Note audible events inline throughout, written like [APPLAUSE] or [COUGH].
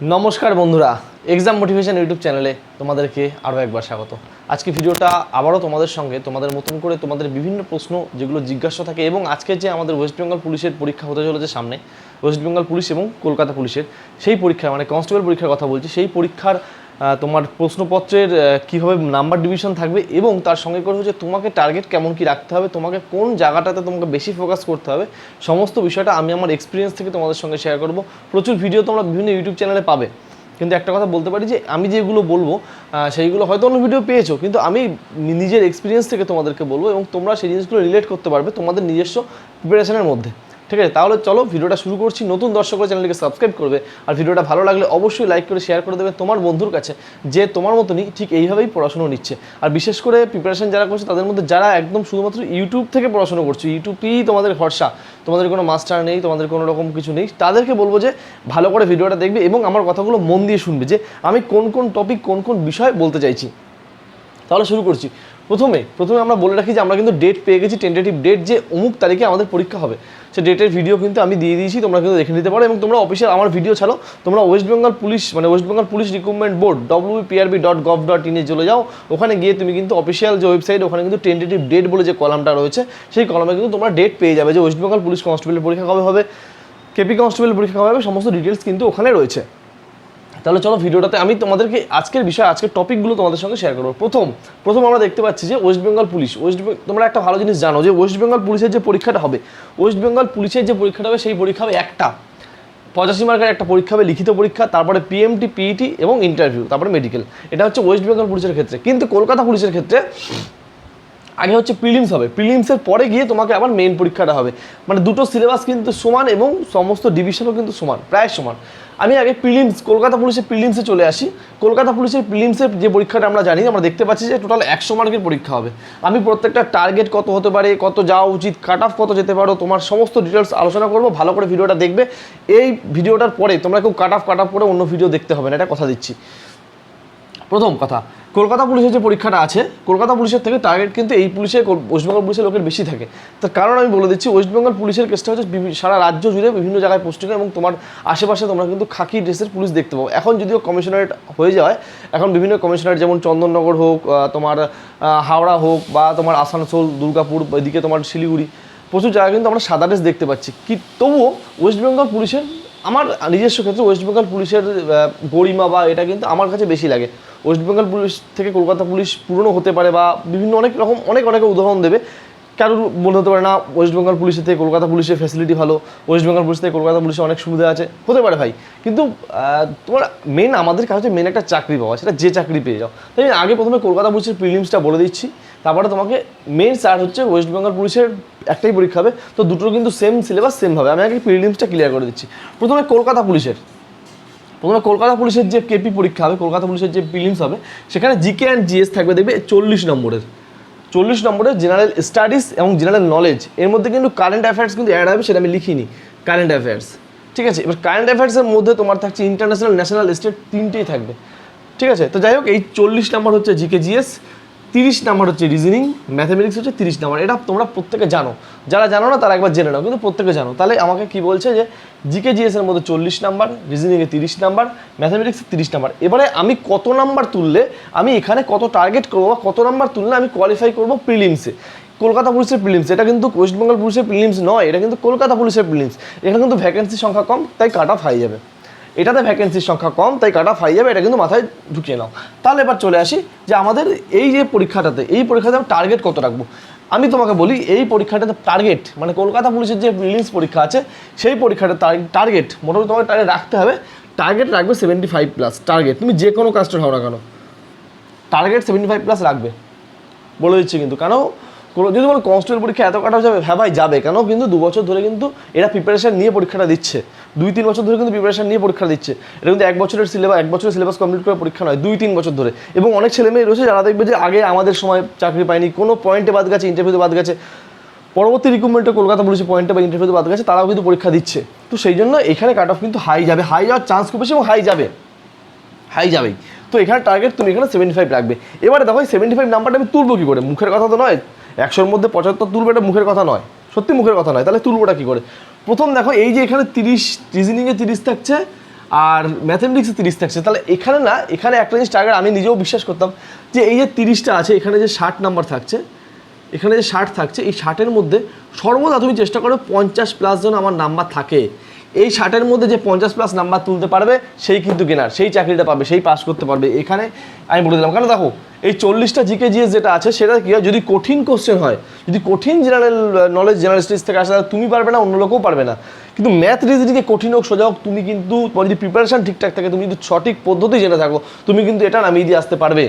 নমস্কার বন্ধুরা exam motivation YouTube চ্যানেলে তোমাদেরকে আরও একবার স্বাগত। আজকে ভিডিওটা আবারও তোমাদের সঙ্গে, তোমাদের মতন করে তোমাদের বিভিন্ন প্রশ্ন যেগুলো জিজ্ঞাসা থাকে এবং আজকে যে আমাদের ওয়েস্ট বেঙ্গল পুলিশের পরীক্ষা হতে চলেছে সামনে ওয়েস্ট বেঙ্গল পুলিশ এবং কলকাতা পুলিশের সেই পরীক্ষা মানে কনস্টেবল পরীক্ষার কথা বলছি, সেই পরীক্ষার তোমার প্রশ্নপত্রের কীভাবে নাম্বার ডিভিশন থাকবে এবং তার সঙ্গে করে হচ্ছে তোমাকে টার্গেট কেমন কি রাখতে হবে, তোমাকে কোন জায়গাটাতে তোমাকে বেশি ফোকাস করতে হবে, সমস্ত বিষয়টা আমি আমার এক্সপিরিয়েন্স থেকে তোমাদের সঙ্গে শেয়ার করব। প্রচুর ভিডিও তোমরা বিভিন্ন ইউটিউব চ্যানেলে পাবে। কিন্তু একটা কথা বলতে পারি যে, আমি যেগুলো বলব সেইগুলো হয়তো অন্য ভিডিও পেয়েছ, কিন্তু আমি নিজের এক্সপিরিয়েন্স থেকে তোমাদেরকে বলব এবং তোমরা সেই জিনিসগুলো রিলেট করতে পারবে তোমাদের নিজস্ব প্রিপারেশনের মধ্যে। ঠিক আছে, তাহলে চলো ভিডিওটা শুরু করছি। নতুন দর্শকরা চ্যানেলটিকে সাবস্ক্রাইব করবে। আর ভিডিওটা ভালো লাগলে অবশ্যই লাইক করে শেয়ার করে দেবে তোমার বন্ধুর কাছে, যে তোমার মতনই ঠিক এইভাবেই পড়াশুনো নিচ্ছে। আর বিশেষ করে প্রিপারেশন যারা করছে, তাদের মধ্যে যারা একদম শুধুমাত্র ইউটিউব থেকে পড়াশুনো করছ ইউটিউবেই তোমাদের ভরসা। তোমাদের কোনো মাস্টার নেই, তোমাদের কোনো রকম কিছু নেই, তাদেরকে বলব যে ভালো করে ভিডিওটা দেখবে এবং আমার কথাগুলো মন দিয়ে শুনবে যে আমি কোন কোন টপিক কোন কোন বিষয় বলতে চাইছি। তাহলে শুরু করছি। প্রথমে প্রথমে আমরা বলে রাখি যে আমরা কিন্তু ডেট পেয়ে গেছি টেন্টেটিভ ডেট যে অমুক তারিখে আমাদের পরীক্ষা হবে। সে ডেটের ভিডিও কিন্তু আমি দিয়ে দিয়েছি, তোমরা কিন্তু দেখে নিতে পারো এবং তোমরা অফিসিয়াল আমার ভিডিও ছাড়ো। তোমরা ওয়েস্ট বেঙ্গল পুলিশ মানে West Bengal police recruitment board WBPRB dot gov dot ইনে চলে যাও। ওখানে গিয়ে তুমি কিন্তু অফিসিয়াল যে ওয়েবসাইট ওখানে কিন্তু টেন্টেটিভ ডেট বলে যে কলামটা রয়েছে, সেই কলামে কিন্তু তোমরা ডেট পেয়ে যাবে যে ওয়েস্ট বেঙ্গল পুলিশ কনস্টেবলের পরীক্ষা কবে হবে কেপি কনস্টেবল পরীক্ষা কবে হবে, সমস্ত ডিটেলস কিন্তু ওখানে রয়েছে। তাহলে চলো ভিডিওটাতে আমি তোমাদেরকে আজকের বিষয়, আজকের টপিকগুলো তোমাদের সঙ্গে শেয়ার করব। প্রথম প্রথম আমরা দেখতে পাচ্ছি যে ওয়েস্ট বেঙ্গল পুলিশ ওয়েস্ট তোমরা একটা ভালো জিনিস জানো যে ওয়েস্ট বেঙ্গল পুলিশের যে পরীক্ষাটা হবে ওয়েস্ট বেঙ্গল পুলিশের যে পরীক্ষাটা হবে, সেই পরীক্ষা হবে একটা। পঁচাশি মার্কের একটা পরীক্ষা হবে, লিখিত পরীক্ষা, তারপরে পিএমটি পিইটি এবং ইন্টারভিউ তারপরে মেডিকেল এটা হচ্ছে ওয়েস্ট বেঙ্গল পুলিশের ক্ষেত্রে। কিন্তু কলকাতা পুলিশের ক্ষেত্রে আগে হচ্ছে প্রিলিমস হবে। প্রিলিমসের পরে গিয়ে তোমাকে আবার মেন পরীক্ষাটা হবে। মানে দুটো সিলেবাস কিন্তু সমান এবং সমস্ত ডিভিশনও কিন্তু সমান, প্রায় সমান। আমি আগে প্রিলিমস কলকাতা পুলিশের প্রিলিমসে চলে আসি। কলকাতা পুলিশের প্রিলিমসের যে পরীক্ষাটা আমরা জানি, আমরা দেখতে পাচ্ছি যে টোটাল একশো মার্কের পরীক্ষা হবে। আমি প্রত্যেকটা টার্গেট কত হতে পারে, কত যাওয়া উচিত কাট অফ কত যেতে পারো, তোমার সমস্ত ডিটেলস আলোচনা করব, ভালো করে ভিডিওটা দেখবে। এই ভিডিওটার পরে তোমরা কেউ কাট অফ কাট অফ করে অন্য ভিডিও দেখতে হবে না, এটা কথা দিচ্ছি। প্রথম কথা কলকাতা পুলিশের যে পরীক্ষাটা আছে, কলকাতা পুলিশের থেকে টার্গেট কিন্তু এই পুলিশে ওয়েস্টবেঙ্গল পুলিশের লোকের বেশি থাকে। তার কারণ আমি বলে দিচ্ছি ওয়েস্টবেঙ্গল পুলিশের কেসটা হচ্ছে সারা রাজ্য জুড়ে বিভিন্ন জায়গায় পোস্টিং এবং তোমার আশেপাশে তোমরা কিন্তু খাকি ড্রেসের পুলিশ দেখতে পাবো এখন যদিও কমিশনারেট হয়ে যায়, এখন বিভিন্ন কমিশনারেট যেমন চন্দননগর হোক তোমার হাওড়া হোক বা তোমার আসানসোল, দুর্গাপুর, এদিকে তোমার শিলিগুড়ি, প্রচুর জায়গায় কিন্তু আমরা সাদা ড্রেস দেখতে পাচ্ছি। কি, তবুও ওয়েস্ট বেঙ্গল পুলিশের আমার নিজস্ব ক্ষেত্রে ওয়েস্ট বেঙ্গল পুলিশের গরিমা বা এটা কিন্তু আমার কাছে বেশি লাগে। ওয়েস্ট বেঙ্গল পুলিশ থেকে কলকাতা পুলিশ পুরনো হতে পারে বা বিভিন্ন অনেক রকম, অনেক অনেক উদাহরণ দেবে। কারোর মনে হতে পারে না ওয়েস্ট বেঙ্গল পুলিশের থেকে কলকাতা পুলিশের ফ্যাসিলিটি ভালো ওয়েস্ট বেঙ্গল পুলিশ থেকে কলকাতা পুলিশে অনেক সুবিধা আছে, হতে পারে ভাই। কিন্তু তোমার মেন আমাদের কাছে মেন একটা চাকরি পাওয়া, সেটা যে চাকরি পেয়ে যাও। তাই আগে প্রথমে কলকাতা পুলিশের প্রিলিমসটা বলে দিচ্ছি। তারপরে তোমাকে মেন স্যার হচ্ছে ওয়েস্ট বেঙ্গল পুলিশের একটাই পরীক্ষা হবে। তো দুটোর কিন্তু সেম সিলেবাস সেম হবে। আমি আগে প্রিলিমসটা ক্লিয়ার করে দিচ্ছি। প্রথমে কলকাতা পুলিশের। প্রথমে কলকাতা পুলিশের যে কেপি পরীক্ষা হবে, কলকাতা পুলিশের যে প্রিলিমস হবে, সেখানে জিকে অ্যান্ড জিএস থাকবে, দেখবে চল্লিশ নম্বরের। চল্লিশ নম্বরের জেনারেল স্টাডিজ এবং জেনারেল নলেজ এর মধ্যে কিন্তু কারেন্ট অ্যাফেয়ার্স কিন্তু অ্যাড হবে, সেটা আমি লিখিনি। কারেন্ট অ্যাফেয়ার্স ঠিক আছে? এবার কারেন্ট অ্যাফেয়ার্সের মধ্যে তোমার থাকছে ইন্টারন্যাশনাল ন্যাশনাল স্টেট তিনটেই থাকবে। ঠিক আছে? তো যাই হোক, এই চল্লিশ নম্বর হচ্ছে জিকে জিএস তিরিশ নাম্বার হচ্ছে রিজনিং ম্যাথামেটিক্স হচ্ছে তিরিশ নাম্বার। এটা তোমরা প্রত্যেকে জানো। যারা জানো না, তারা একবার জেনে নাও, কিন্তু প্রত্যেকে জানো। তাহলে আমাকে কি বলছে যে জিকে জিএস এর মধ্যে চল্লিশ নাম্বার রিজনিংয়ে তিরিশ নাম্বার ম্যাথামেটিক্সে তিরিশ নাম্বার। এবারে আমি কত নাম্বার তুললে, আমি এখানে কত টার্গেট করব বা কত নাম্বার তুললে আমি কোয়ালিফাই করব প্রিলিমসে কলকাতা পুলিশের প্রিলিমস এটা কিন্তু ওয়েস্ট বেঙ্গল পুলিশের প্রিলিমস নয়, এটা কিন্তু কলকাতা পুলিশের প্রিলিমস এখানে কিন্তু ভ্যাকেন্সির সংখ্যা কম, তাই কাট অফ হাই যাবে। এটাতে ভ্যাকেন্সির সংখ্যা কম, তাই কাট অফ যাবে, এটা কিন্তু মাথায় ঢুকিয়ে নাও। তাহলে এবার চলে আসি যে আমাদের এই যে পরীক্ষাটাতে, এই পরীক্ষাতে আমি টার্গেট কত রাখব? আমি তোমাকে বলি, এই পরীক্ষাটাতে টার্গেট মানে কলকাতা পুলিশের যে প্রিলিমস পরীক্ষা আছে, সেই পরীক্ষাটা টার্গেট মোটামুটি তোমাকে টার্গেট রাখতে হবে। টার্গেট রাখবে সেভেন্টি ফাইভ প্লাস টার্গেট তুমি যে কোনো কাজটা হও না কেন টার্গেট সেভেন্টি ফাইভ প্লাস রাখবে। বলে দিচ্ছি কিন্তু, কেন? কোনো যদি বলো কনস্টেবল পরীক্ষা এত কাটা যাবে হ্যাঁ ভাই, যাবে। কেন? কিন্তু দু বছর ধরে কিন্তু এরা প্রিপারেশন নিয়ে পরীক্ষাটা দিচ্ছে। দুই তিন বছর ধরে কিন্তু প্রিপারেশন নিয়ে পরীক্ষা দিচ্ছে। এটা কিন্তু এক বছরের সিলেবাস এক বছরের সিলেবাস কমপ্লিট করে পরীক্ষা নয় দুই তিন বছর ধরে। এবং অনেক ছেলে মেয়ে রয়েছে যারা দেখবে যে আগে আমাদের সময় চাকরি পায়নি, কোনো পয়েন্টে বাদ গেছে ইন্টারভিউতে বাদ গেছে। পরবর্তী রিক্রুটমেন্টে কলকাতা পুলিশে পয়েন্টে বা ইন্টারভিউতে বাদ গেছে, তারাও কিন্তু পরীক্ষা দিচ্ছে। তো সেই জন্য এখানে কাট অফ কিন্তু হাই যাবে। হাই যাওয়ার চান্স খুব বেশি এবং হাই যাবে। হাই যাবেই। তো এখানে টার্গেট তুমি এখানে সেভেন্টি ফাইভ রাখবে। এবারে দেখো সেভেন্টি ফাইভ নাম্বারটা আমি তুলবো কী করে? মুখের কথা তো নয়। একশোর মধ্যে পঁচাত্তর তুলবো এটা মুখের কথা নয়। সত্যি মুখের কথা নয়। তাহলে তুলবোটা কী করে? প্রথম দেখো, এই যে এখানে তিরিশ রিজনিংয়ে তিরিশ থাকছে, আর ম্যাথামেটিক্সে তিরিশ থাকছে। তাহলে এখানে না, এখানে একটা জিনিস টার্গেট আমি নিজেও বিশ্বাস করতাম, যে এই যে তিরিশটা আছে, এখানে যে ষাট নাম্বার থাকছে, এখানে যে ষাট থাকছে, এই ষাটের মধ্যে সর্বদা তুমি চেষ্টা করো পঞ্চাশ প্লাস জন আমার নাম্বার থাকে। এই ষাটের মধ্যে যে পঞ্চাশ প্লাস নাম্বার তুলতে পারবে, সেই কিন্তু কেনার সেই চাকরিটা পাবে, সেই পাস করতে পারবে। এখানে আমি বলে দিলাম কেন দেখো, এই চল্লিশটা জিকে জিএস যেটা আছে, সেটা কী হয়, যদি কঠিন কোশ্চেন হয়, যদি কঠিন জেনারেল নলেজ জেনারেল থেকে আসে, তাহলে তুমি পারবে না, অন্য লোকেও পারবে না। কিন্তু ম্যাথ রিজনিংয়ে কঠিন হোক, সোজা হোক, তুমি কিন্তু যদি প্রিপারেশন ঠিকঠাক থাকে, তুমি যদি সঠিক পদ্ধতি জেনে থাকো, তুমি কিন্তু এটা নামিয়ে দিয়ে আসতে পারবে।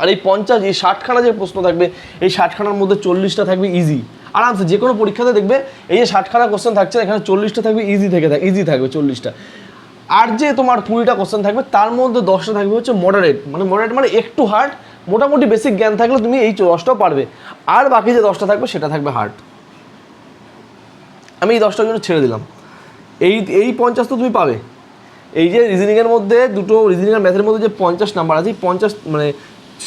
আর এই পঞ্চাশ, এই ষাটখানা যে প্রশ্ন থাকবে, এই ষাটখানার মধ্যে চল্লিশটা থাকবে ইজি আরামসে যে কোনো পরীক্ষাতে দেখবে এই যে ষাটখানা কোশ্চেন থাকছে, এখানে চল্লিশটা থাকবে ইজি থেকে থাকে ইজি থাকবে চল্লিশটা। আর যে তোমার কুড়িটা কোশ্চেন থাকবে, তার মধ্যে দশটা থাকবে হচ্ছে মডারেট মানে মডারেট মানে একটু হার্ড মোটামুটি বেসিক জ্ঞান থাকলে তুমি এই দশটাও পারবে। আর বাকি যে দশটা থাকবে, সেটা থাকবে হার্ড আমি এই দশটার জন্য ছেড়ে দিলাম। এই এই পঞ্চাশ তো তুমি পাবে। এই যে রিজনিংয়ের মধ্যে দুটো রিজনিং আর ম্যাথের মধ্যে যে পঞ্চাশ নাম্বার আছে, এই পঞ্চাশ মানে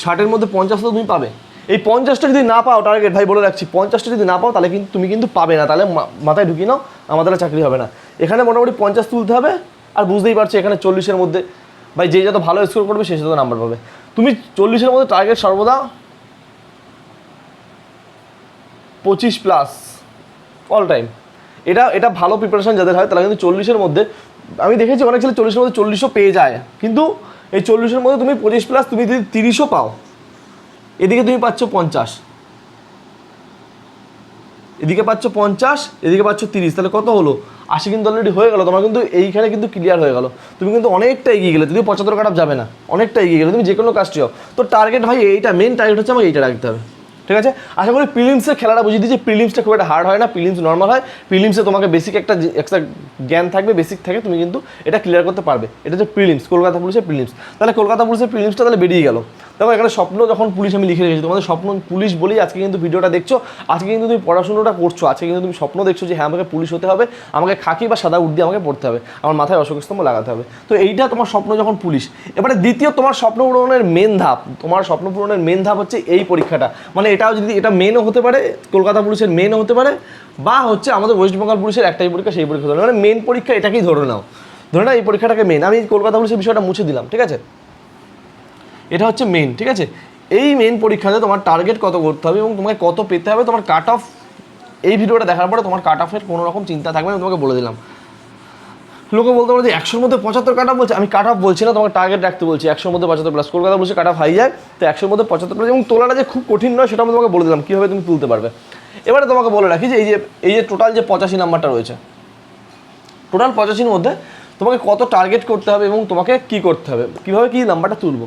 ষাটের মধ্যে পঞ্চাশ তো তুমি পাবে। এই পঞ্চাশটা যদি না পাও টার্গেট ভাই বলে রাখছি, পঞ্চাশটা যদি না পাও, তাহলে কিন্তু তুমি কিন্তু পাবে না। তাহলে মাথায় ঢুকিয়ে নাও, আমাদের চাকরি হবে না। এখানে মোটামুটি পঞ্চাশ তুলতে হবে, আর বুঝতেই পারছ এখানে চল্লিশের মধ্যে, ভাই যে যত ভালো স্কোর করবে, সে যত নাম্বার পাবে। তুমি চল্লিশের মধ্যে টার্গেট সর্বদা পঁচিশ প্লাস অল টাইম এটা এটা ভালো প্রিপারেশন যাদের হয়, তারা কিন্তু চল্লিশের মধ্যে, আমি দেখেছি অনেক ছেলে চল্লিশের মধ্যে চল্লিশও পেয়ে যায়, কিন্তু এই চল্লিশের মধ্যে তুমি পঁচিশ প্লাস তুমি যদি তিরিশও পাও এদিকে তুমি পাচ্ছ পঞ্চাশ। এদিকে পাচ্ছ পঞ্চাশ, এদিকে পাচ্ছ তিরিশ। তাহলে কত হলো? আশি কিন্তু অলরেডি হয়ে গেলো, তোমার কিন্তু এইখানে কিন্তু ক্লিয়ার হয়ে গেল। তুমি কিন্তু অনেকটা এগিয়ে গেলে, যদিও পঁচাত্তর কাটাপ যাবে না, অনেকটা এগিয়ে গেলে, তুমি যে কোনো কাজটি হোক। তো টার্গেট ভাই এইটা মেন টার্গেট হচ্ছে আমাকে এইটা রাখতে হবে। ঠিক আছে? আশা করি প্রিলিমসের খেলাটা বুঝিয়ে দিচ্ছি প্রিলিমসটা খুব একটা হার্ড হয় না প্রিলিমস নর্মাল হয়। প্রিলিমসে তোমাকে বেসিক একটা একটা জ্ঞান থাকবে বেসিক থাকে তুমি কিন্তু এটা ক্লিয়ার করতে পারবে। এটা হচ্ছে প্রিলিমস কলকাতা পুলিশের প্রিলিমস তাহলে কলকাতা পুলিশের প্রিলিমসটা তাহলে বেরিয়ে গেল। দেখো, এখানে স্বপ্ন যখন পুলিশ আমি লিখে রেখেছি, তোমাদের স্বপ্ন পুলিশ বলেই আজকে কিন্তু ভিডিওটা দেখছ। আজকে কিন্তু তুমি পড়াশোনাটা করছ, আজকে কিন্তু তুমি স্বপ্ন দেখছ যে হ্যাঁ আমাকে পুলিশ হতে হবে, আমাকে খাকি বা সাদা উর্দি আমাকে পড়তে হবে, আমার মাথায় অশোক স্তম্ভ লাগাতে হবে। তো এইটা তোমার স্বপ্ন যখন পুলিশ। এবারে দ্বিতীয়, তোমার স্বপ্ন পূরণের মেন ধাপ, তোমার স্বপ্ন পূরণের মেন ধাপ হচ্ছে এই পরীক্ষাটা। মানে এটাও যদি, এটা মেনও হতে পারে, কলকাতা পুলিশের মেনও হতে পারে, বা হচ্ছে আমাদের ওয়েস্ট বেঙ্গল পুলিশের একটাই পরীক্ষা, সেই পরীক্ষা মানে মেন পরীক্ষা এটাকেই ধরে নাও। ধরে নাও, এই পরীক্ষাটাকে মেন আমি কলকাতা পুলিশের বিষয়টা মুছে দিলাম, ঠিক আছে? এটা হচ্ছে মেন ঠিক আছে? এই মেন পরীক্ষাতে তোমার টার্গেট কত করতে হবে এবং তোমাকে কত পেতে হবে, তোমার কাট অফ এই ভিডিওটা দেখার পরে তোমার কাট অফের কোনো রকম চিন্তা থাকবে আমি তোমাকে বলে দিলাম। লোকে বলতে পারে যে একশোর মধ্যে পঁচাত্তর কাট অফ বলছে, আমি কাট অফ বলছি না, তোমাকে টার্গেট রাখতে বলছি, একশোর মধ্যে পঁচাত্তর প্লাস কলকাতা বলছে কাট অফ হাই যায়, তো একশোর মধ্যে পঁচাত্তর প্লাস এবং তোলাটা যে খুব কঠিন নয়, সেটা আমি তোমাকে বলে দিলাম, কীভাবে তুমি তুলতে পারবে। এবারে তোমাকে বলে রাখি যে এই যে এই যে টোটাল যে পঁচাশি নাম্বারটা রয়েছে টোটাল পঁচাশির মধ্যে তোমাকে কত টার্গেট করতে হবে এবং তোমাকে কি করতে হবে, কীভাবে কী নাম্বারটা তুলবো।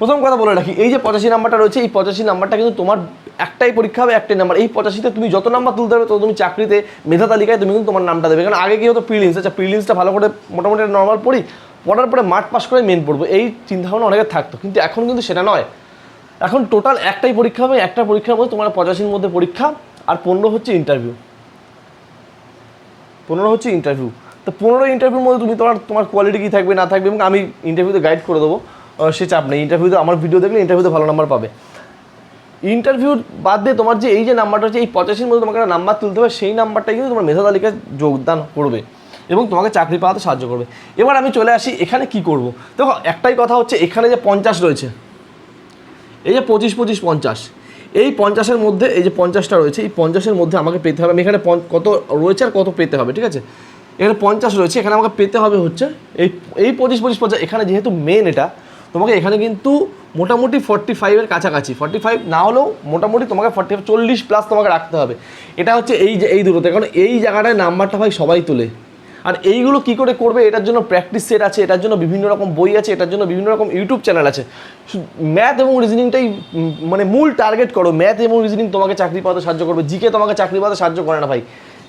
প্রথম কথা বলে রাখি, এই যে পঁচাশি নাম্বারটা রয়েছে, এই পঁচাশি নাম্বারটা কিন্তু তোমার একটাই পরীক্ষা হবে, একটাই নাম্বার। এই পঁচাশিতে তুমি যত নাম্বার তুলতে হবে তত তুমি চাকরিতে মেধা তালিকায় তুমি কিন্তু তোমার নামটা দেবে। কারণ আগে কি হতো প্রিলিমস আচ্ছা প্রিলিমসটা ভালো করে মোটামুটি নর্মাল পড়ি, পড়ার পরে মাঠ পাস করে মেন পড়ব। এই চিন্তাভাবনা অনেকের থাকতো, কিন্তু এখন কিন্তু সেটা নয়। এখন টোটাল একটাই পরীক্ষা হবে, একটা পরীক্ষার মধ্যে তোমার পঁচাশির মধ্যে পরীক্ষা, আর পনেরো হচ্ছে ইন্টারভিউ পনেরো হচ্ছে ইন্টারভিউ তো পনেরো ইন্টারভিউর মধ্যে তুমি তোমার তোমার কোয়ালিটি কী থাকবে, না থাকবে, এবং আমি ইন্টারভিউতে গাইড করে দেবো। সে চাপ নেই। ইন্টারভিউতে আমার ভিডিও দেখলে ইন্টারভিউতে ভালো নাম্বার পাবে। ইন্টারভিউ বাদ দিয়ে তোমার যে এই যে নাম্বারটা হচ্ছে, এই পঁচাশির মধ্যে তোমাকে একটা নাম্বার তুলতে হবে, সেই নাম্বারটাই কিন্তু তোমার মেধা তালিকায় যোগদান করবে এবং তোমাকে চাকরি পাওয়াতে সাহায্য করবে। এবার আমি চলে আসি, এখানে কি করব? দেখো, একটাই কথা হচ্ছে, এখানে যে পঞ্চাশ রয়েছে, এই যে পঁচিশ পঁচিশ, পঞ্চাশ, এই পঞ্চাশের মধ্যে, এই যে পঞ্চাশটা রয়েছে, এই পঞ্চাশের মধ্যে আমাকে পেতে হবে। আমি এখানে কত রয়েছে আর কত পেতে হবে, ঠিক আছে? এখানে পঞ্চাশ রয়েছে, এখানে আমাকে পেতে হবে হচ্ছে, এই এই পঁচিশ পঁচিশ, পঞ্চাশ, এখানে যেহেতু মেন এটা তোমাকে এখানে কিন্তু মোটামুটি ফর্টি ফাইভের কাছাকাছি। ফর্টি ফাইভ না হলেও মোটামুটি তোমাকে ফর্টি ফাইভ চল্লিশ প্লাস তোমাকে রাখতে হবে। এটা হচ্ছে এই যে, এই দুটোতে। কারণ এই জায়গাটায় নাম্বারটা ভাই সবাই তোলে। আর এইগুলো কি করে করবে? এটার জন্য প্র্যাকটিস সেট আছে, এটার জন্য বিভিন্ন রকম বই আছে, এটার জন্য বিভিন্ন রকম ইউটিউব চ্যানেল আছে। ম্যাথ এবং রিজনিংটাই মানে মূল টার্গেট করো। ম্যাথ এবং রিজনিং তোমাকে চাকরি পাওয়াতে সাহায্য করবে। জিকে তোমাকে চাকরি পাওয়াতে সাহায্য করে না ভাই।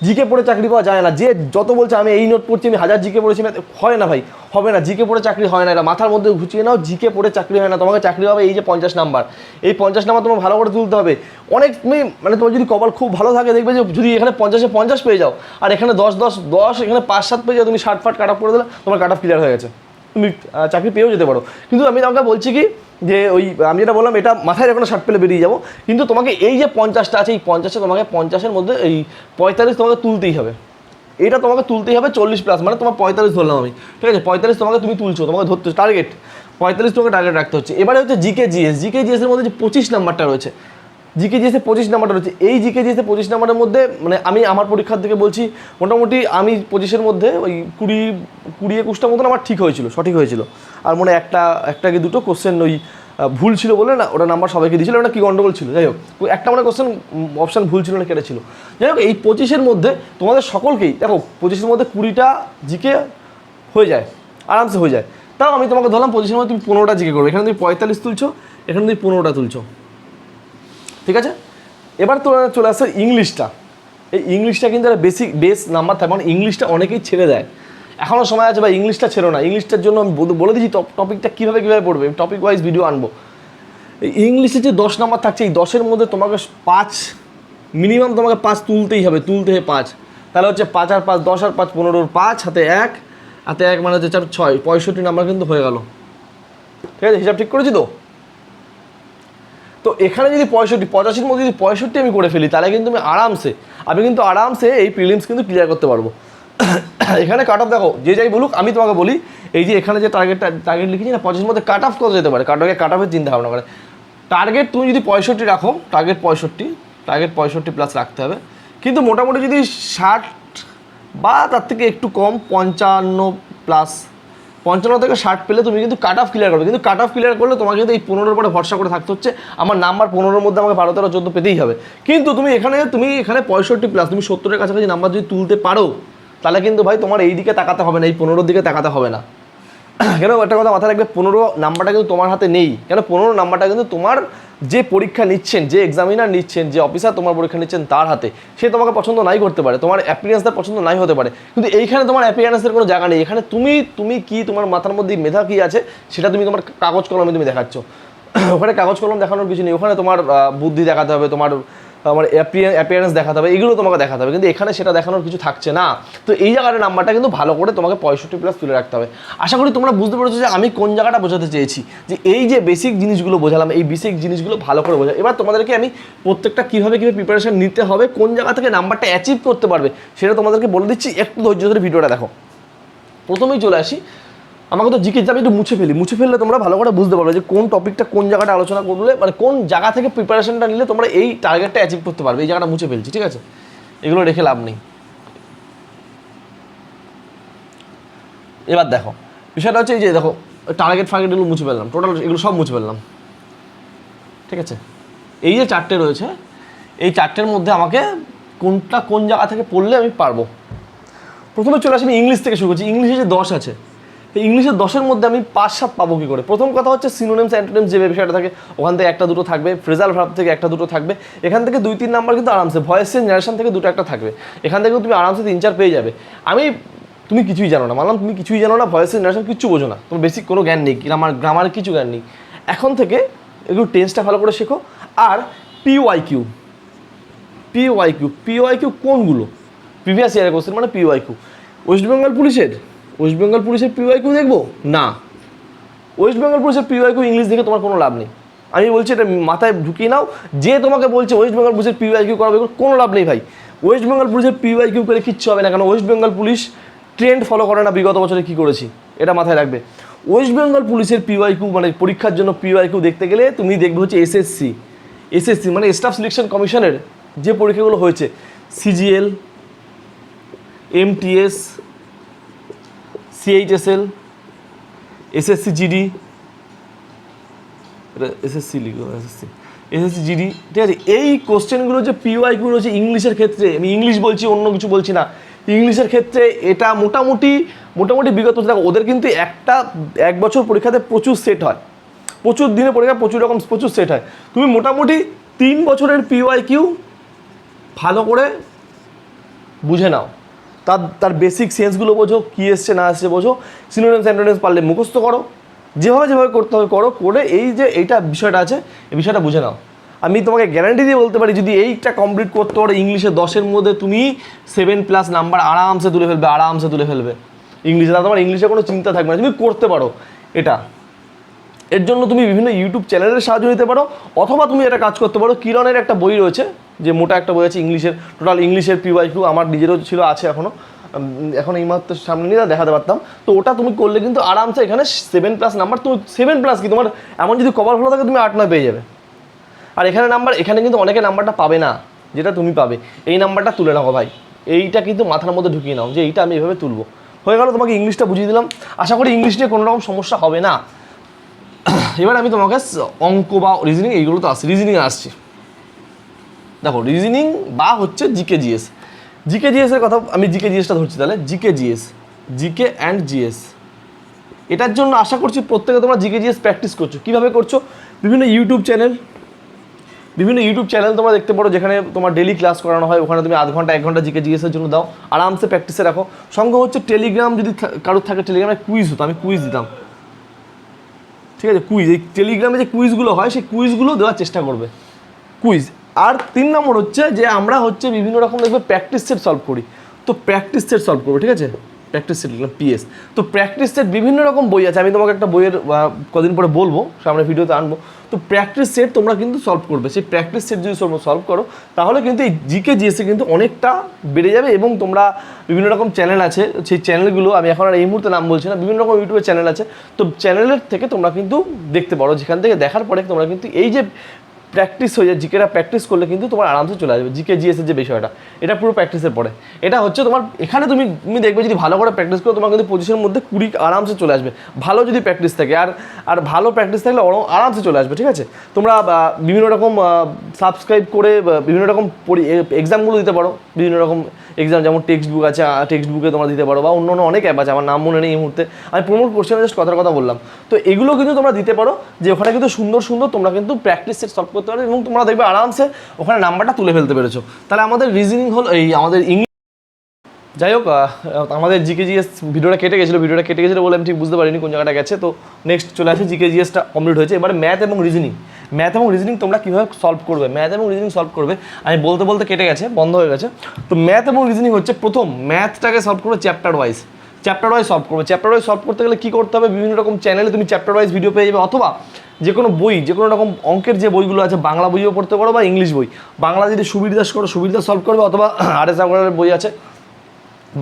জিকে পড়ে চাকরি পাওয়া যায় না। যে যত বলছে আমি এই নোট পড়ছি আমি হাজার জিকে পড়েছি math, হয় না ভাই হবে না। জিকে পড়ে চাকরি হয় না এটা মাথার মধ্যে ঘুচিয়ে নাও জিকে পড়ে চাকরি হয় না। তোমাকে চাকরি হবে এই যে পঞ্চাশ নাম্বার। এই পঞ্চাশ নাম্বার তোমার ভালো করে তুলতে হবে। অনেক তুমি মানে তোমার যদি কপাল খুব ভালো থাকে দেখবে যে যদি এখানে পঞ্চাশে পঞ্চাশ পেয়ে যাও আর এখানে দশ দশ দশ এখানে পাঁচ সাত পেয়ে যাও তুমি ষাট ফাট কাট অফ করে দিলে তোমার কাট অফ ক্লিয়ার হয়ে গেছে। তুমি চাকরি পেয়েও যেতে পারো। কিন্তু আমি তোমাকে বলছি কি যে ওই, আমি যেটা বললাম, এটা মাথায় রেখে ষাট পেলে বেরিয়ে যাব। কিন্তু তোমাকে এই যে পঞ্চাশটা আছে, এই পঞ্চাশে তোমাকে পঞ্চাশের মধ্যে এই পঁয়তাল্লিশ তোমাকে তুলতেই হবে। এটা তোমাকে তুলতেই হবে চল্লিশ প্লাস মানে তোমার পঁয়তাল্লিশ ধরলাম আমি। ঠিক আছে? পঁয়তাল্লিশ তোমাকে তুমি তুলছো, তোমাকে ধরতে টার্গেট পঁয়তাল্লিশ তোমাকে টার্গেট রাখতে হচ্ছে। এবারে হচ্ছে জিকে জিএস জিকে জিএস এর মধ্যে যে পঁচিশ নাম্বারটা রয়েছে জিকে জিএসে পঁচিশ নাম্বারটা রয়েছে। এই জিকে জিএসে পঁচিশ নাম্বারের মধ্যে মানে আমি আমার পরীক্ষার থেকে বলছি, মোটামুটি আমি পঁচিশের মধ্যে ওই কুড়ি কুড়ি একুশটা মতন আমার ঠিক হয়েছিল, সঠিক হয়েছিল। আর মনে একটা একটা কি দুটো কোশ্চেন ওই ভুল ছিল বলে না, ওটা নাম্বার সবাইকে দিয়েছিল, ওটা কি গন্ডগোল ছিল? যাই হোক একটা মানে কোশ্চেন অপশান ভুল ছিল না, কেটে ছিল। যাই হোক, এই পঁচিশের মধ্যে তোমাদের সকলকেই, দেখো, পঁচিশের মধ্যে কুড়িটা জিকে হয়ে যায়, আরামসে হয়ে যায়। তাও আমি তোমাকে ধরলাম, পঁচিশের মধ্যে তুমি পনেরোটা জিকে করবে। এখানে তুমি পঁয়তাল্লিশ তুলছো, এখানে তুমি পনেরোটা তুলছো। ঠিক আছে? এবার তো চলে আসছে ইংলিশটা। এই ইংলিশটা কিন্তু একটা বেসিক বেস নাম্বার থাকে মানে ইংলিশটা অনেকেই ছেড়ে দেয়। এখনও সময় আছে বা ইংলিশটা ছেড়ো না। ইংলিশটার জন্য আমি বলে- দিচ্ছি টপিকটা কীভাবে কীভাবে পড়বে, আমি টপিক ওয়াইজ ভিডিও আনব। ইংলিশে যে দশ নাম্বার থাকছে, এই দশের মধ্যে তোমাকে পাঁচ মিনিমাম তোমাকে পাঁচ তুলতেই হবে, তুলতে হবে পাঁচ। তাহলে হচ্ছে পাঁচ আর পাঁচ, দশ আর পাঁচ, পনেরোর পাঁচ, হাতে এক হাতে এক মানে হচ্ছে চার, ছয়, পঁয়ষট্টি নাম্বার কিন্তু হয়ে গেল। ঠিক আছে, হিসাব ঠিক করেছি তো? তো এখানে যদি পঁয়ষট্টি, পঁচাশির মধ্যে যদি পঁয়ষট্টি আমি করে ফেলি, তাহলে কিন্তু আমি আরামসে, আমি কিন্তু আরামসে এই প্রিলিমস কিন্তু ক্লিয়ার করতে পারব। [COUGHS] এখানে কাট অফ দেখো, যে যাই বলুক, আমি তোমাকে বলি, এই যে এখানে যে টার্গেটটা টার্গেট লিখেছি না, পঁচিশের মধ্যে কাট অফ কত যেতে পারে কাট অফে কাট অফের চিন্তা ভাবনা করে। টার্গেট তুমি যদি পঁয়ষট্টি রাখো টার্গেট পঁয়ষট্টি টার্গেট পঁয়ষট্টি প্লাস রাখতে হবে। কিন্তু মোটামুটি যদি ষাট বা তার থেকে একটু কম, পঞ্চান্ন প্লাস পঞ্চান্ন থেকে ষাট পেলে তুমি কিন্তু কাট অফ ক্লিয়ার করবে। কিন্তু কাট অফ ক্লিয়ার করলে তোমাকে কিন্তু এই পনেরোর পরে ভরসা করে থাকতে হচ্ছে। আমার নাম্বার পনেরোর মধ্যে আমাকে বারো তেরো, চোদ্দ পেতেই হবে। কিন্তু তুমি এখানে তুমি এখানে পঁয়ষট্টি প্লাস তুমি সত্তরের কাছাকাছি নাম্বার যদি তুলতে পারো তাহলে কিন্তু ভাই তোমার এই দিকে তাকাতে হবে না, এই পনেরোর দিকে তাকাতে হবে না। কেন, একটা কথা মাথায় রাখবে, পনেরো নাম্বারটা কিন্তু তোমার হাতে নেই। কেন, পনেরো নাম্বারটা কিন্তু তোমার যে পরীক্ষা নিচ্ছেন, যে এক্সামিনার নিচ্ছেন, যে অফিসার তোমার পরীক্ষা নিচ্ছেন তার হাতে, সে তোমাকে পছন্দ নাই করতে পারে, তোমার অ্যাপিয়ারেন্স পছন্দ নাই হতে পারে। কিন্তু এইখানে তোমার অ্যাপিয়ারেন্সের কোনো জায়গা নেই। এখানে তুমি তুমি কি, তোমার মাথার মধ্যে মেধা কী আছে, সেটা তুমি তোমার কাগজ কলমে তুমি দেখাচ্ছ। [CLEARS THROAT] ওখানে কাগজ কলম দেখানোর কিছু নেই। ওখানে তোমার বুদ্ধি দেখাতে হবে, তোমার আমার অ্যাপিয়ারেন্স দেখাতে হবে, এগুলো তোমাকে দেখাতে হবে, কিন্তু এখানে সেটা দেখানোর কিছু থাকছে না। তো এই জায়গাটা নাম্বারটা কিন্তু ভালো করে তোমাকে পঁয়ষট্টি প্লাস তুলে রাখতে হবে। আশা করি তোমরা বুঝতে পেরেছ যে আমি কোন জায়গাটা বোঝাতে চেয়েছি, যে এই যে বেসিক জিনিসগুলো বোঝালাম, এই বেসিক জিনিসগুলো ভালো করে বোঝা এবার তোমাদেরকে আমি প্রত্যেকটা কীভাবে কীভাবে প্রিপারেশন নিতে হবে, কোন জায়গা থেকে নাম্বারটা অ্যাচিভ করতে পারবে, সেটা তোমাদেরকে বলে দিচ্ছি, একটু ধৈর্য ধরে ভিডিওটা দেখো। প্রথমেই চলে আসি আমাকে তো জিজ্ঞেস আমি একটু মুছে ফেলি। মুছে ফেললে তোমরা ভালো করে বুঝতে পারবে যে কোন টপিকটা কোন জায়গাটা আলোচনা করলে মানে কোন জায়গা থেকে প্রিপারেশনটা নিলে তোমরা এই টার্গেটটা অ্যাচিভ করতে পারবে। এই জায়গাটা মুছে ফেলছি, ঠিক আছে? এগুলো রেখে লাভ নেই। এবার দেখো, বিষয়টা হচ্ছে এই যে দেখো টার্গেট ফার্গেট এগুলো মুছে ফেললাম টোটাল এগুলো সব মুছে ফেললাম। ঠিক আছে? এই যে চারটে রয়েছে, এই চারটের মধ্যে আমাকে কোনটা কোন জায়গা থেকে পড়লে আমি পারব? প্রথমে চলে আসি আমি ইংলিশ থেকে শুরু করছি। ইংলিশে যে দশ আছে এই ইংলিশের দশের মধ্যে আমি পাঁচ সাত পাবো কী করে? প্রথম কথা হচ্ছে সিনোনেমস অ্যান্টোনেমস যে বিষয়টা থাকে, ওখান থেকে একটা দুটো থাকবে ফ্রেজাল ভার্ব থেকে একটা দুটো থাকবে। এখান থেকে দুই, তিন নাম্বার কিন্তু আরামসে ভয়েস চেঞ্জ জেনারেশন থেকে দুটো একটা থাকবে। এখান থেকে তুমি আরামসে তিন, চার পেয়ে যাবে। আমি, তুমি কিছুই জানো না, মানলাম তুমি কিছুই জানো না ভয়েস জেনারেশন কিচ্ছু বোঝো না। তোমার বেসিক কোনো জ্ঞান নেই গ্রামার গ্রামার কিছু জ্ঞান নেই। এখন থেকে একটু টেন্সটা ভালো করে শেখো। আর P Y Q P Y Q P Y Q কোনগুলো প্রিভিয়াস ইয়ারের কোশ্চেন মানে P Y Q West Bengal পুলিশের? ওয়েস্ট বেঙ্গল পুলিশের পিওয়াই কিউ দেখব? না। ওয়েস্ট বেঙ্গল পুলিশের পিওয়াই কিউ ইংলিশ দেখে তোমার কোনো লাভ নেই। আমি বলছি এটা মাথায় ঢুকিয়ে নাও। যে তোমাকে বলছে ওয়েস্ট বেঙ্গল পুলিশের পিওয়াই কিউ করাবে কোনো লাভ নেই ভাই। ওয়েস্ট বেঙ্গল পুলিশের পিওয়াই কিউ করে কিচ্ছু হবে না কারণ West Bengal police trend follow করে না বিগত বছরে কী করেছি? এটা মাথায় রাখবে। ওয়েস্ট বেঙ্গল পুলিশের পিওয়াই কিউ মানে পরীক্ষার জন্য পিওয়াই কিউ দেখতে গেলে তুমি দেখবে হচ্ছে এসএসসি এসএসসি মানে স্টাফ সিলেকশন কমিশনের যে পরীক্ষাগুলো হয়েছে CGL MTS CHSL SSC GD SSC লিখো এসএসসি এসএসসি জিডি ঠিক আছে? এই কোশ্চেনগুলো যে পিওয়াইগুলো হচ্ছে ইংলিশের ক্ষেত্রে, আমি ইংলিশ বলছি, অন্য কিছু বলছি না। ইংলিশের ক্ষেত্রে এটা মোটামুটি মোটামুটি বিগত, দেখো, ওদের কিন্তু একটা, এক বছর পরীক্ষাতে প্রচুর সেট হয়। প্রচুর দিনে পরীক্ষা, প্রচুর রকম, প্রচুর সেট হয়। তুমি মোটামুটি তিন বছরের পিওয়াই কিউ ভালো করে বুঝে নাও। তার তার বেসিক সেন্সগুলো বোঝো, কী এসছে, না এসছে বোঝো সিনোনেমস অ্যান্টোনেমস পারলে মুখস্থ করো। যেভাবে যেভাবে করতে হবে করো, করে এই যে এইটা বিষয়টা আছে, এই বিষয়টা বুঝে নাও। আমি তোমাকে গ্যারান্টি দিয়ে বলতে পারি, যদি এইটা কমপ্লিট করতে পারো ইংলিশে দশের মধ্যে তুমি সেভেন প্লাস নাম্বার আরামসে তুলে ফেলবে, আরামসে তুলে ফেলবে। ইংলিশে তোমার ইংলিশে কোনো চিন্তা থাকবে না, তুমি করতে পারো এটা। এর জন্য তুমি বিভিন্ন ইউটিউব চ্যানেলের সাহায্য নিতে পারো, অথবা তুমি একটা কাজ করতে পারো, কিরণের একটা বই রয়েছে যে মোটা একটা বই আছে ইংলিশের টোটাল ইংলিশের পিওয়াই কিউ আমার নিজেরও ছিল, আছে এখনও এখন এই মাত্র সামনে নিয়ে দেখাতে পারতাম। তো ওটা তুমি করলে কিন্তু আরামসে এখানে সেভেন প্লাস নাম্বার তুমি সেভেন প্লাস কি? তোমার এমন যদি কভার ভালো থাকে, তুমি আট নয় পেয়ে যাবে। আর এখানে নাম্বার এখানে কিন্তু অনেকে নাম্বারটা পাবে না, যেটা তুমি পাবে। এই নাম্বারটা তুলে রাখো ভাই। এইটা কিন্তু মাথার মধ্যে ঢুকিয়ে নাও, যে এইটা আমি এভাবে তুলবো। হয়ে গেল, তোমাকে ইংলিশটা বুঝিয়ে দিলাম। আশা করি ইংলিশ নিয়ে কোনো রকম সমস্যা হবে না। [COUGHS] এবার আমি তোমাকে অঙ্ক বা রিজনিং এইগুলো তো আসছি রিজনিংয়ে আসছি। দেখো রিজনিং বা হচ্ছে জিকে জিএস জিকে জিএস এর কথা আমি জিকে জিএসটা ধরছি তাহলে। GK GS GK and GS এটার জন্য আশা করছি প্রত্যেকে তোমরা জিকে জিএস প্র্যাকটিস করছ। কীভাবে করছ? বিভিন্ন ইউটিউব চ্যানেল বিভিন্ন ইউটিউব চ্যানেল তোমরা দেখতে পারো যেখানে তোমার ডেলি ক্লাস করানো হয়। ওখানে তুমি আধ ঘণ্টা, এক ঘণ্টা জিকে জিএসের জন্য দাও। আরামসে প্র্যাকটিসে রাখো। সঙ্গে হচ্ছে টেলিগ্রাম যদি কারোর থাকে টেলিগ্রামে কুইজ হতো। আমি কুইজ দিতাম। ঠিক আছে? কুইজ এই টেলিগ্রামে যে কুইজগুলো হয়, সেই কুইজগুলো দেওয়ার চেষ্টা করবে। কুইজ আর তিন নম্বর হচ্ছে যে আমরা হচ্ছে বিভিন্ন রকম দেখবে প্র্যাকটিস সেট সলভ করি। তো প্র্যাকটিস সেট সলভ করব, ঠিক আছে? প্র্যাকটিস সেট লিখলাম পিএস তো প্র্যাকটিস সেট বিভিন্ন রকম বই আছে, আমি তোমাকে একটা বইয়ের কদিন পরে বলব, সামনে ভিডিওতে আনব। তো প্র্যাকটিস সেট তোমরা কিন্তু সলভ করবে। সেই প্র্যাকটিস সেট যদি সলভ করো, তাহলে কিন্তু এই জিকে জিএসে কিন্তু অনেকটা বেড়ে যাবে এবং তোমরা বিভিন্ন রকম চ্যানেল আছে, সেই চ্যানেলগুলো আমি এখন আর এই মুহূর্তে নাম বলছি না, বিভিন্ন রকম ইউটিউবের চ্যানেল আছে। তো চ্যানেলের থেকে তোমরা কিন্তু দেখতে পারো, যেখান থেকে দেখার পরে তোমরা কিন্তু এই যে প্র্যাকটিস হয়ে যায় জিকেটা প্র্যাকটিস করলে কিন্তু তোমার আরামসে চলে আসবে, জিকে জিএসের যে বিষয়টা, এটা পুরো প্র্যাকটিসের পরে। এটা হচ্ছে তোমার, এখানে তুমি তুমি দেখবে যদি ভালো করে প্র্যাকটিস করো, তোমার কিন্তু পজিশনের মধ্যে কুড়ি আরামসে চলে আসবে। ভালো যদি প্র্যাকটিস থাকে, আর আর ভালো প্র্যাকটিস থাকলে আরও আরামসে চলে আসবে, ঠিক আছে? তোমরা বিভিন্ন রকম সাবস্ক্রাইব করে বিভিন্ন রকম এক্সামগুলো দিতে পারো, বিভিন্ন রকম এক্সাম যেমন টেক্সট বুক আছে টেক্সট বুকে তোমরা দিতে পারো বা অন্য অন্য অনেক অ্যাপ আছে, আমার নাম মনে নেই এই মুহূর্তে। আমি প্রমোট করছি না জাস্ট কথার কথা বললাম। তো এগুলো কিন্তু তোমরা দিতে পারো, যে ওখানে কিন্তু সুন্দর সুন্দর তোমরা কিন্তু প্র্যাকটিস সেট সলভ করতে পারো এবং তোমরা দেখবে আরামসে ওখানে নাম্বারটা তুলে ফেলতে পেরেছ। তাহলে আমাদের রিজনিং হল এই, আমাদের ইংলিশ যাই হোক আমাদের জিকে জিএস ভিডিওটা কেটে গেছিল, ভিডিওটা কেটে গেছিল বলে আমি ঠিক বুঝতে পারিনি কোন জায়গাটা গেছে। তো নেক্সট চলে আসে জিকে জিএসটা কমপ্লিট হয়েছে। এবারে ম্যাথ এবং রিজনিং ম্যাথ এবং রিজনিং তোমরা কীভাবে সলভ করবে? ম্যাথ এবং রিজনিং সলভ করবে। আমি বলতে বলতে কেটে গেছে, বন্ধ হয়ে গেছে। তো ম্যাথ এবং রিজনিং হচ্ছে প্রথম ম্যাথটাকে সলভ করবে chapter wise chapter wise solve করবে। চ্যাপ্টার ওয়াইজ সলভ করতে গেলে কী করতে হবে? বিভিন্ন রকম চ্যানেলে তুমি চ্যাপ্টার ওয়াইজ ভিডিও পেয়ে যাবে, অথবা যে কোনো বই যে কোনো রকম অঙ্কের যে বইগুলো আছে, বাংলা বইও পড়তে পারো বা ইংলিশ বই। বাংলা যদি দাস করো দাস সলভ করবে, অথবা [CLEARS THROAT] আর এস বই আছে।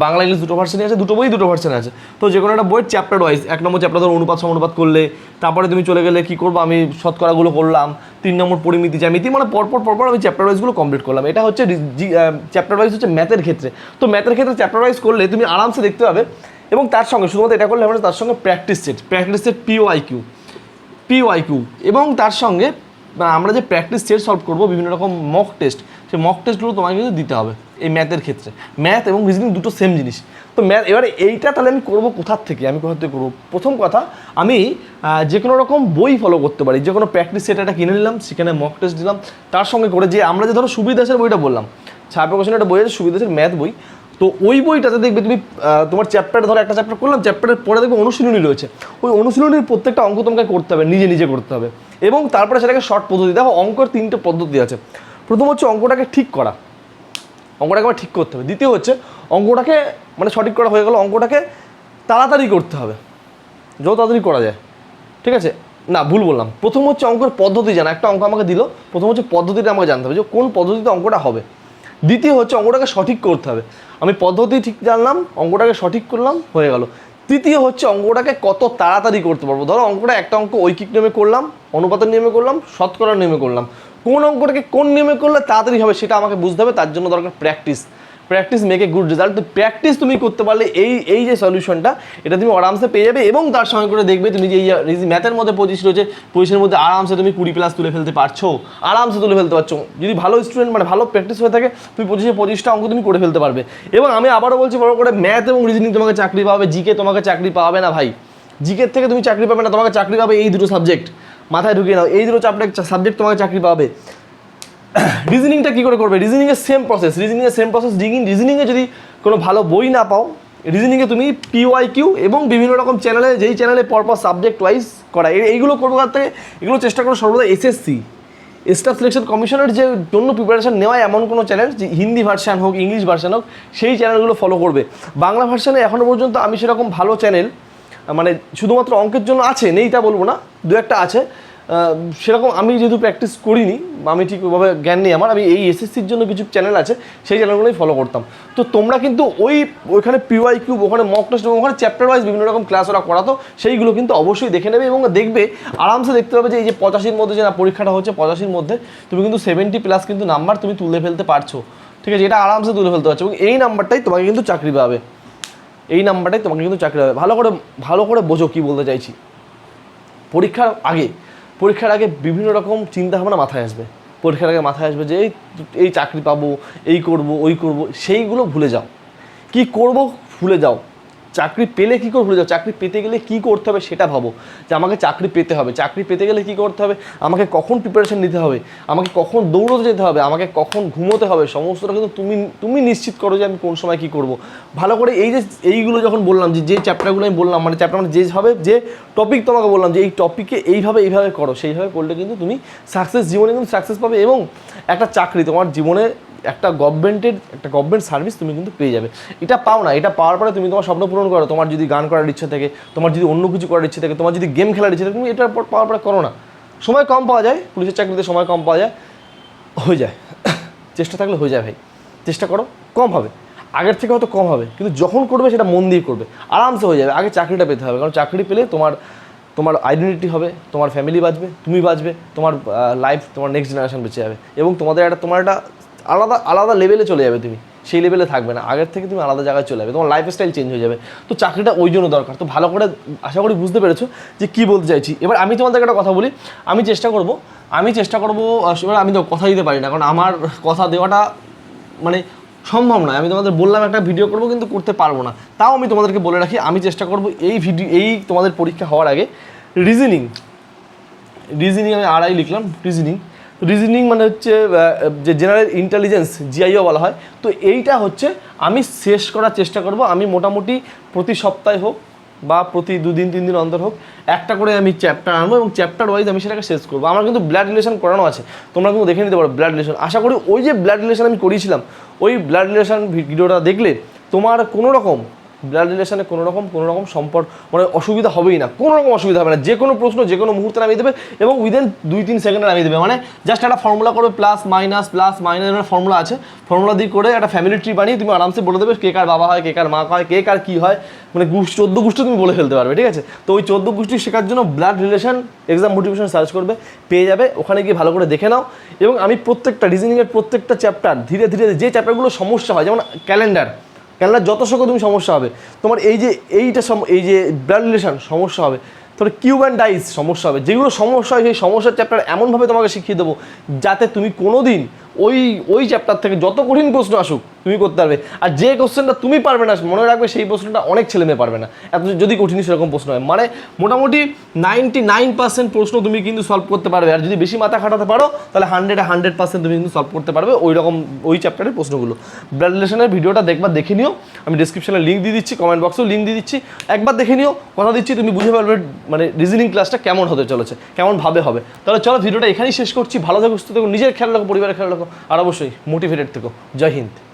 বাংলা ইংলিশ দুটো ভার্সনই আছে দুটো বই দুটো ভার্সন আছে। তো যে কোনো একটা বইয়ের চ্যাপ্টার ওয়াইজ এক নম্বর চ্যাপ্টার ধরো অনুপাত সমানুপাত করলে তারপরে তুমি চলে গেলে কী করব? আমি শতকরাগুলো করলাম তিন নম্বর পরিমিতি জ্যামিতি মানে পরপর পরপর আমি চ্যাপ্টার ওয়াইজগুলো কমপ্লিট করলাম। এটা হচ্ছে চ্যাপ্টার ওয়াইজ হচ্ছে ম্যাথের ক্ষেত্রে। তো ম্যাথের ক্ষেত্রে চ্যাপ্টার ওয়াইজ করলে তুমি আরামসে দেখতে পাবে এবং তার সঙ্গে শুধুমাত্র এটা করলে না, তার সঙ্গে practice set practice set PO IQ P Y Q এবং তার সঙ্গে আমরা যে প্র্যাকটিস সেট সলভ করব বিভিন্ন রকম মক টেস্ট সেই মক টেস্টগুলো তোমাকে কিন্তু দিতে হবে। এই ম্যাথের ক্ষেত্রে। ম্যাথ এবং রিজনিং দুটো সেম জিনিস। তো ম্যাথ, এবারে এইটা তাহলে আমি করব কোথার থেকে? আমি কোথা থেকে করব? প্রথম কথা, আমি যে কোনো রকম বই ফলো করতে পারি। যে কোনো প্র্যাকটিস সেট একটা কিনে নিলাম, সেখানে মক টেস্ট দিলাম। তার সঙ্গে করে যে আমরা যে ধরো সুবিদাসের বইটা বললাম ছায়া প্রকাশনের একটা বই আছে সুবিদাসের ম্যাথ বই। তো ওই বইটাতে দেখবে তুমি তোমার চ্যাপ্টার ধরো একটা চ্যাপ্টার করলাম চ্যাপ্টারের পরে দেখবে অনুশীলনী রয়েছে। ওই অনুশীলনীর প্রত্যেকটা অঙ্ক তোমাকে করতে হবে, নিজে নিজে করতে হবে। এবং তারপরে সেটাকে শর্ট পদ্ধতি, দেখো অঙ্কের তিনটে পদ্ধতি আছে। প্রথম হচ্ছে অঙ্কটাকে ঠিক করা। অঙ্কটাকে আমার ঠিক করতে হবে। দ্বিতীয় হচ্ছে, অঙ্কটাকে মানে সঠিক করা হয়ে গেল, অঙ্কটাকে তাড়াতাড়ি করতে হবে। যত তাড়াতাড়ি করা যায়। ঠিক আছে? না, ভুল বললাম। প্রথম হচ্ছে অঙ্কের পদ্ধতি জানা। একটা অঙ্ক আমাকে দিল। প্রথম হচ্ছে পদ্ধতিটা আমাকে জানতে হবে যে কোন পদ্ধতিতে অঙ্কটা হবে। দ্বিতীয় হচ্ছে অঙ্কটাকে সঠিক করতে হবে। আমি পদ্ধতি ঠিক জানলাম, অঙ্কটাকে সঠিক করলাম, হয়ে গেল। তৃতীয় হচ্ছে অঙ্কটাকে কত তাড়াতাড়ি করতে পারব? ধরো অঙ্কটা একটা অঙ্ক ঐকিক নিয়মে করলাম, অনুপাতের নিয়মে করলাম, শতকরার নিয়মে করলাম। কোন অঙ্কটাকে কোন নিয়মে করলে তাড়াতাড়ি হবে সেটা আমাকে বুঝতে হবে, তার জন্য দরকার practice practice make good result তো প্র্যাকটিস তুমি করতে পারলে এই এই যে সলিউশনটা এটা তুমি আরামসে পেয়ে যাবে এবং তার সঙ্গে করে দেখবে তুমি যে এই ম্যাথের মধ্যে পঁচিশ রয়েছে পঁচিশের মধ্যে আরামসে তুমি কুড়ি প্লাস তুলে ফেলতে পারছ। আরামসে তুলে ফেলতে পারছ। যদি ভালো স্টুডেন্ট মানে ভালো প্র্যাকটিস হয়ে থাকে, তুমি পঁচিশে পঁচিশটা অঙ্ক তুমি করে ফেলতে পারবে। এবং আমি আবারও বলছি, বড় করে ম্যাথ এবং রিজনিং তোমাকে চাকরি পাবে জিকে তোমাকে চাকরি পাবে না ভাই। জিকের থেকে তুমি চাকরি পাবে না, তোমাকে চাকরি পাবে এই দুটো সাবজেক্ট মাথায় ঢুকিয়ে নাও এই দুটো চাপটা সাবজেক্ট তোমাকে চাকরি পাবে। রিজনিংটা কী করে করবে? রিজনিংয়ের সেম প্রসেস রিজনিংয়ের সেম প্রসেস রিজনিং রিজনিংয়ে যদি কোনো ভালো বই না পাও রিজনিংয়ে তুমি পিওয়াই কিউ এবং বিভিন্ন রকম চ্যানেলে যেই চ্যানেলে পরপর সাবজেক্ট ওয়াইজ করা, এই- এইগুলো করব তার থেকে এগুলো চেষ্টা করো সর্বদা এসএসসি স্টাফ সিলেকশন কমিশনের যে জন্য প্রিপারেশন নেওয়া এমন কোনো চ্যানেল যে হিন্দি ভার্সান হোক ইংলিশ ভার্সান হোক, সেই চ্যানেলগুলো ফলো করবে। বাংলা ভার্সানে এখনও পর্যন্ত আমি সেরকম ভালো চ্যানেল মানে শুধুমাত্র অঙ্কের জন্য আছে নেই তা বলব না, দু একটা আছে। সেরকম আমি যেহেতু প্র্যাকটিস করিনি, আমি ঠিক ওইভাবে জ্ঞান নেই আমার, আমি এই এসএসসির জন্য কিছু চ্যানেল আছে, সেই চ্যানেলগুলোই ফলো করতাম। তো তোমরা কিন্তু ওই, ওইখানে পিওয়াই কিউব ওখানে মক টেস্ট এবং ওখানে চ্যাপ্টার ওয়াইজ বিভিন্ন রকম ক্লাস ওরা করাতো, সেইগুলো কিন্তু অবশ্যই দেখে নেবে এবং দেখবে, আরামসে দেখতে পাবে যে এই যে পঁচাশির মধ্যে যে পরীক্ষাটা হচ্ছে পঁচাশির মধ্যে, তুমি কিন্তু সেভেন্টি প্লাস কিন্তু নাম্বার তুমি তুলে ফেলতে পারছ। ঠিক আছে, এটা আরামসে তুলে ফেলতে পারছ এবং এই নাম্বারটাই তোমাকে কিন্তু চাকরি পাবে। এই নাম্বারটাই তোমাকে কিন্তু চাকরি হবে। ভালো করে ভালো করে বোঝো কী বলতে চাইছি। পরীক্ষার আগে পরীক্ষার আগে বিভিন্ন রকম চিন্তা ভাবনা মাথায় আসবে। পরীক্ষার আগে মাথায় আসবে যে এই এই চাকরি পাবো, এই করব, ওই করব, সেইগুলো ভুলে যাও। কি করব, ভুলে যাও। চাকরি পেলে কী করে ভুলে যাও? চাকরি পেতে গেলে কী করতে হবে সেটা ভাবো। যে আমাকে চাকরি পেতে হবে। চাকরি পেতে গেলে কী করতে হবে? আমাকে কখন প্রিপারেশন নিতে হবে? আমাকে কখন দৌড়তে যেতে হবে? আমাকে কখন ঘুমোতে হবে? সমস্তটা কিন্তু তুমি তুমি নিশ্চিত করো যে আমি কোন সময় কী করব। ভালো করে এই যে, এইগুলো যখন বললাম যে যে চ্যাপ্টারগুলো আমি বললাম মানে চ্যাপ্টার মানে যেভাবে, যে টপিক তোমাকে বললাম যে, এই টপিকে এইভাবে এইভাবে করো, সেইভাবে করলে কিন্তু তুমি সাকসেস জীবনে কিন্তু সাকসেস পাবে এবং একটা চাকরি, তোমার জীবনে একটা গভর্নমেন্টের একটা গভর্নমেন্ট সার্ভিস তুমি কিন্তু পেয়ে যাবে। এটা পাও না। এটা পাওয়ার পরে তুমি তোমার স্বপ্ন পূরণ করো, তোমার যদি গান করার ইচ্ছা থাকে, তোমার যদি অন্য কিছু করার ইচ্ছে থাকে, তোমার যদি গেম খেলার ইচ্ছে থাকে, তুমি এটা পাওয়ার পরে করো না। সময় কম পাওয়া যায়, পুলিশের চাকরিতে সময় কম পাওয়া যায়, হয়ে যায়। [COUGHS] চেষ্টা থাকলে হয়ে যায় ভাই। চেষ্টা করো, কম হবে। আগের থেকে হয়তো কম হবে, কিন্তু যখন করবে সেটা মন দিয়ে করবে। আরামসে হয়ে যাবে। আগে চাকরিটা পেতে হবে, কারণ চাকরি পেলে তোমার তোমার আইডেন্টিটি হবে, তোমার ফ্যামিলি বাঁচবে, তুমি বাঁচবে, তোমার লাইফ তোমার নেক্সট জেনারেশন বেঁচে যাবে। এবং তোমাদের একটা, তোমার একটা আলাদা আলাদা লেভেলে চলে যাবে তুমি। সেই লেভেলে থাকবে না। আগের থেকে তুমি আলাদা জায়গায় চলে যাবে, তোমার লাইফ স্টাইল চেঞ্জ হয়ে যাবে। তো চাকরিটা ওই জন্য দরকার। তো ভালো করে, আশা করি বুঝতে পেরেছ যে কী বলতে চাইছি। এবার আমি তোমাদেরকে একটা কথা বলি। আমি চেষ্টা করব, আমি চেষ্টা করব, এবার আমি তো কথা দিতে পারি না, কারণ আমার কথা দেওয়াটা মানে সম্ভব নয়। আমি তোমাদের বললাম একটা ভিডিও করব, কিন্তু করতে পারব না। তাও আমি তোমাদেরকে বলে রাখি, আমি চেষ্টা করব এই ভিডিও এই তোমাদের পরীক্ষা হওয়ার আগে রিজনিং রিজনিং আমি আড়াই লিখলাম রিজনিং রিজনিং মানে হচ্ছে যে জেনারেল ইন্টেলিজেন্স জিআইও বলা হয়, তো এইটা হচ্ছে আমি শেষ করার চেষ্টা করব। আমি মোটামুটি প্রতি সপ্তাহে হোক বা প্রতি দুদিন, তিন দিন অন্তর হোক, একটা করে আমি চ্যাপ্টার আনব এবং চ্যাপ্টার ওয়াইজ আমি সেটাকে শেষ করব। আমার কিন্তু ব্লাড রিলেশন করানো আছে, তোমরা কিন্তু দেখে নিতে পারো ব্লাড রিলেশন আশা করি ওই যে ব্লাড রিলেশন আমি করিয়েছিলাম, ওই ব্লাড রিলেশন ভিডিওটা দেখলে তোমার কোনো রকম ব্লাড রিলেশনে কোনো রকম কোনো রকম সম্পর্ক মানে অসুবিধা হবেই না। কোনো রকম অসুবিধা হবে না। যে কোনো প্রশ্ন, যে কোনো মুহূর্তে নামিয়ে দেবে এবং উইদিন দুই তিন সেকেন্ডে নামিয়ে দেবে। মানে জাস্ট একটা ফর্মুলা করবে plus minus plus minus formula আছে। ফর্মুলা দিয়ে করে একটা ফ্যামিলি ট্রি বানিয়ে তুমি আরামসে বলে দেবে কে কার বাবা হয়, কে কার মা হয়, কে কার কী হয়। মানে গোষ্ঠী, চোদ্দ গোষ্ঠী তুমি বলে ফেলতে পারবে, ঠিক আছে? তো ওই চোদ্দ গোষ্ঠী শেখার জন্য blood relation exam motivation search করবে, পেয়ে যাবে, ওখানে গিয়ে ভালো করে দেখে নাও। এবং আমি প্রত্যেকটা রিজনিংয়ের প্রত্যেকটা চ্যাপ্টার ধীরে ধীরে যে চ্যাপ্টারগুলো সমস্যা হয়, যেমন ক্যালেন্ডার ক্যালেন্ডার যত শোকো তুমি সমস্যা হবে, তোমার এই যে এইটা এই যে ব্লাড রিলেশন সমস্যা হবে, তোমার কিউব অ্যান্ড ডাইস সমস্যা হবে, যেগুলো সমস্যা হয় সেই সমস্যার চ্যাপ্টার এমনভাবে তোমাকে শিখিয়ে দেবো, যাতে তুমি কোনো দিন ওই ওই চ্যাপ্টার থেকে যত কঠিন প্রশ্ন আসুক, তুমি করতে পারবে। আর যে কোশ্চেনটা তুমি পারবে না, মনে রাখবে সেই প্রশ্নটা অনেক ছেলে মেয়ে পারবে না। এত যদি কঠিন সেরকম প্রশ্ন হয়। মানে মোটামুটি নাইনটি নাইন পার্সেন্ট প্রশ্ন তুমি কিন্তু সলভ করতে পারবে। আর যদি বেশি মাথা খাটাতে পারো, তাহলে হান্ড্রেড হান্ড্রেড পার্সেন্ট তুমি কিন্তু সলভ করতে পারবে ওই রকম ওই চ্যাপ্টারের প্রশ্নগুলো ব্লাড রিলেশনের ভিডিওটা দেখবার দেখে নিও। আমি ডিসক্রিপশনে লিঙ্ক দিয়ে দিচ্ছি কমেন্ট বক্সেও লিঙ্ক দিয়ে দিচ্ছি। একবার দেখে নিও, কথা দিচ্ছি, তুমি বুঝে পারবে মানে রিজনিং ক্লাসটা কেমন হতে চলেছে কেমনভাবে হবে। তাহলে চলো ভিডিওটা এখানেই শেষ করছি। ভালো থাকো, সুস্থ থাকো, নিজের খেয়াল রাখো, পরিবারের খেয়াল রাখো। আর অবশ্যই মোটিভেটেড থেকো। জয় হিন্দ।